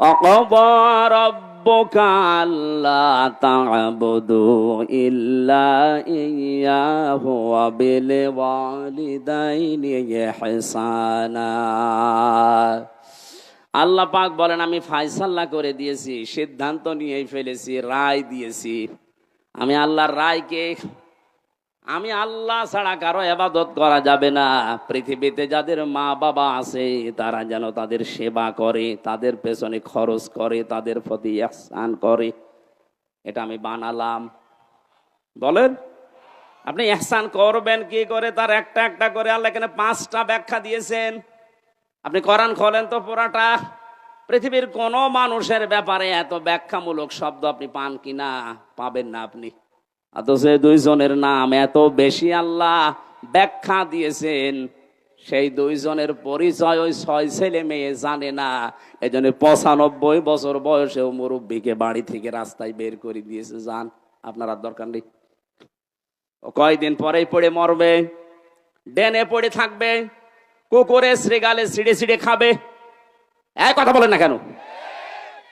وقضى ربك ألا تعبدوا إلا إياه وبالوالدين إحسانا আল্লাহ পাক বলেন আমি ফায়সাল্লা করে দিয়েছি সিদ্ধান্ত নিয়েই ফেলেছি রায় দিয়েছি আমি আল্লাহর রায়কে আমি আল্লাহ ছাড়া কারও এবাদত করা যাবে না। পৃথিবীতে যাদের মা বাবা আছে, তারা যেন তাদের সেবা করে, তাদের পেছনে খরচ করে, তাদের প্রতি ihsan করে। এটা আমি বানালাম। বলেন, আপনি ihsan করবেন কি করে? তার একটা একটা করে আল্লাহ এখানে পাঁচটা ব্যাখ্যা দিয়েছেন। আপনি করান খোলেন তো পুরাটা। পৃথিবীর কোনো মানুষের ব্যাপারে এত ব্যাখ্যামূলক শব্দ আপনি পান কিনা? পাবেন না আপনি। অথচ দুইজনের নাম এত বেশি আল্লাহ ব্যাখ্যা দিয়েছেন। সেই দুইজনের পরিচয় ওই ছয় ছেলে মেয়ে জানে না। এই জন্য পঁচানব্বই বছর বয়সেও মুরব্বীকে বাড়ি থেকে রাস্তায় বের করে দিয়েছে। যান আপনার আর দরকার নেই। কয়দিন পরেই পড়ে মরবে, ডেনে পড়ে থাকবে, কুকুরে শ্রীগালে ছিঁড়ে ছিঁড়ে খাবে। এক কথা বলেন না কেন?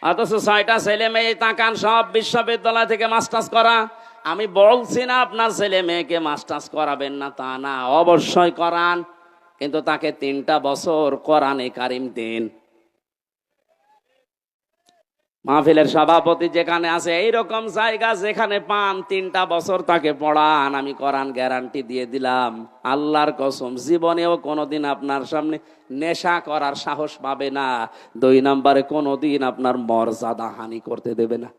অথচ ছয়টা ছেলে মেয়ে তাকান সব বিশ্ববিদ্যালয় থেকে মাস্টার্স করা। আমি বলছি না আপনার ছেলে মেয়েকে মাস্টার্স করাবেন না, তা না, অবশ্যই করান, কিন্তু তাকে তিনটা বছর কোরআনে কারিম দিন। মাহফিলের সভাপতি যেখানে আছে, এইরকম জায়গা যেখানে পান, তিনটা বছর তাকে পড়ান, আমি কোরআন গ্যারান্টি দিয়ে দিলাম। আল্লাহর কসম, জীবনেও কোনোদিন আপনার সামনে নেশা করার সাহস পাবে না। দুই নম্বরে কোনোদিন আপনার মর্যাদা হানি করতে দেবে না।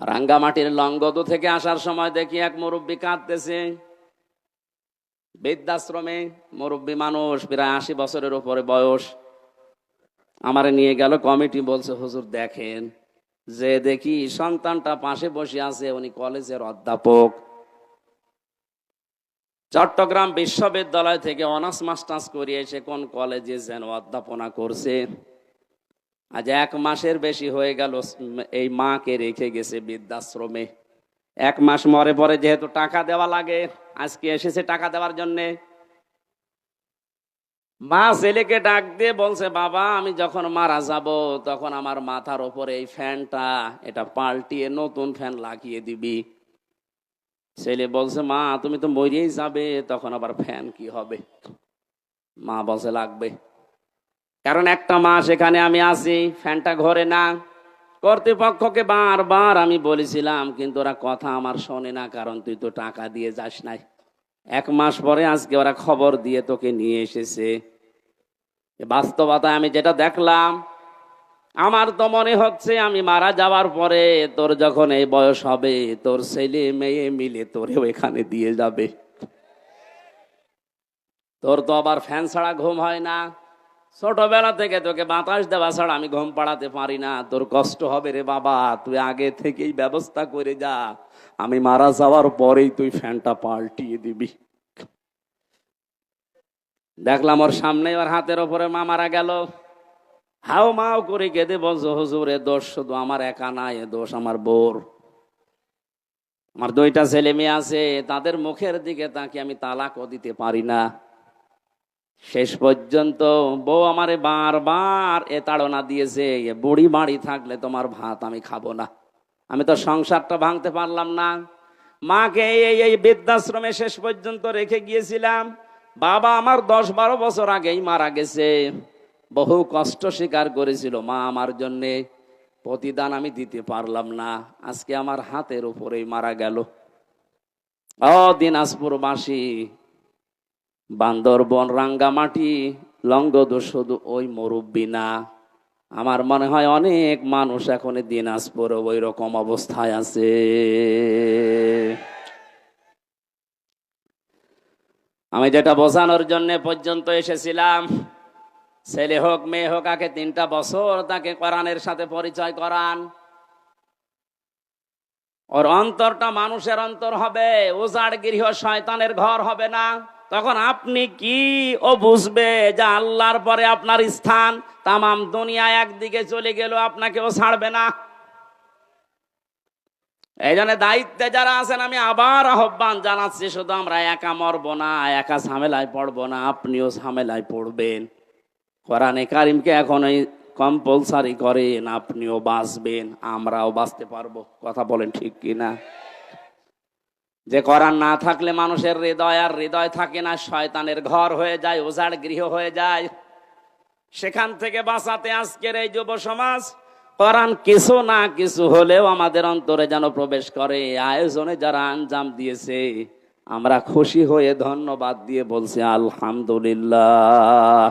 রাঙ্গামাটির লঙ্গদু থেকে আসার সময় দেখি এক মুরব্বী কাঁদতেছে। বৃদ্ধাশ্রমে মুরব্বী মানুষ, প্রায় আশি বছরের উপরে বয়স। আমারে নিয়ে গেল কমিটি, বলছে, হুজুর, দেখেন যে দেখি সন্তানটা পাশে বসে আছে, উনি কলেজের অধ্যাপক। চট্টগ্রাম বিশ্ববিদ্যালয় থেকে অনার্স মাস্টার্স করিয়ে এসে কোন কলেজে যেন অধ্যাপনা করছে। আজ এক মাসের বেশি হয়ে গেল এই মাকে রেখে গেছে বৃদ্ধাশ্রমে। এক মাস মরে পরে যেহেতু টাকা দেওয়া লাগে, আজকে এসেছে টাকা দেওয়ার জন্যে। মা ছেলেকে ডাক দিয়ে বলছে, বাবা, আমি যখন মারা যাব, তখন আমার মাথার ওপরে এই ফ্যানটা, এটা পাল্টিয়ে নতুন ফ্যান লাগিয়ে দিবি। ছেলে বলছে, মা, তুমি তো মরিয়েই যাবে, তখন আবার ফ্যান কি হবে? মা বলছে, লাগবে। কারণ একটা মাস এখানে আমি আছি, ফ্যানটা ঘরে না। কর্তৃপক্ষকে বারবার আমি বলেছিলাম, কিন্তু ওরা কথা আমার শোনে না, কারণ তুই তো টাকা দিয়ে যাস নাই। এক মাস পরে আজকে ওরা খবর দিয়ে তোকে নিয়ে এসেছে। বাস্তবতায় আমি যেটা দেখলাম, আমার তো মনে হচ্ছে আমি মারা যাওয়ার পরে তোর যখন এই বয়স হবে, তোর ছেলে মেয়ে মিলে তোরেও এখানে দিয়ে যাবে। তোর তো আবার ফ্যান ছাড়া ঘুম হয় না। ছোটবেলা থেকে তোকে বাতাস দেওয়া ছাড়া আমি ঘুম পাড়াতে পারি না। তোর কষ্ট হবে রে বাবা, তুই আগে থেকেই ব্যবস্থা করে যা। আমি মারা যাওয়ার পরেই তুই ফ্যানটা পাল্টিয়ে দিবি। দেখলাম ওর সামনে ওর হাতের ওপরে মা মারা গেল। হাও মাও করে কেঁদে বলছো, হুজুর, এ দোষ শুধু আমার একা না, এ দোষ আমার বোর। আমার দুইটা ছেলে মেয়ে আছে, তাদের মুখের দিকে তাকে আমি তালাকও দিতে পারি না। শেষ পর্যন্ত বউ আমারে বারবার এ তাড়না দিয়েছে, এ বুড়ি বাড়ি থাকলে তোমার ভাত আমি খাব না। আমি তো সংসারটা ভাঙতে পারলাম না। মাকে এই এই বৃদ্ধাশ্রমে শেষ পর্যন্ত রেখে গিয়েছিলাম। বাবা আমার দশ বারো বছর আগেই মারা গেছে। বহু কষ্ট স্বীকার করেছিল মা আমার জন্যে। প্রতিদান আমি দিতে পারলাম না। আজকে আমার হাতের উপরেই মারা গেল। ও দিনাজপুরবাসী বান্দরবন, রাঙ্গামাটি লঙ্গদ শুধু ওই মুরব্বী না আমার মনে হয় অনেক মানুষ এখন দিনাজপুর ওই রকম অবস্থায় আছে। আমি যেটা বোঝানোর জন্য পর্যন্ত এসেছিলাম, ছেলে হোক, মেয়ে হোক, আগে তিনটা বছর তাকে কোরআনের সাথে পরিচয় করান। ওর অন্তরটা মানুষের অন্তর হবে উজাড় গৃহ শয়তানের ঘর হবে না। তখন আপনি কি ও বুঝবে যে আল্লাহর পরে আপনার স্থান? তামাম দুনিয়া একদিকে চলে গেল আপনাকে ও ছাড়বে না। এই জন্য দায়িত্বে যারা আছেন, আমি আবার আহ্বান জানাচ্ছি, শুধু আমরা একা মরবো না, একা ঝামেলায় পড়ব না, আপনিও ঝামেলায় পড়বেন। কোরআনে কারিমকে এখন ওই কম্পালসারি করেন, আপনিও বাঁচবেন, আমরাও বাঁচতে পারব। কথা বলেন ঠিক কি না যে কোরআন না থাকলে মানুষের হৃদয় আর হৃদয় থাকে না, শয়তানের ঘর হয়ে যায় ওজাড় গৃহ হয়ে যায়। সেখান থেকে বাঁচাতে আজকের এই যুব সমাজ, কোরআন কিছু না কিছু হলেও আমাদের অন্তরে যেন প্রবেশ করে। আয়োজনে যারা আঞ্জাম দিয়েছে, আমরা খুশি হয়ে ধন্যবাদ দিয়ে বলছি, আলহামদুলিল্লাহ।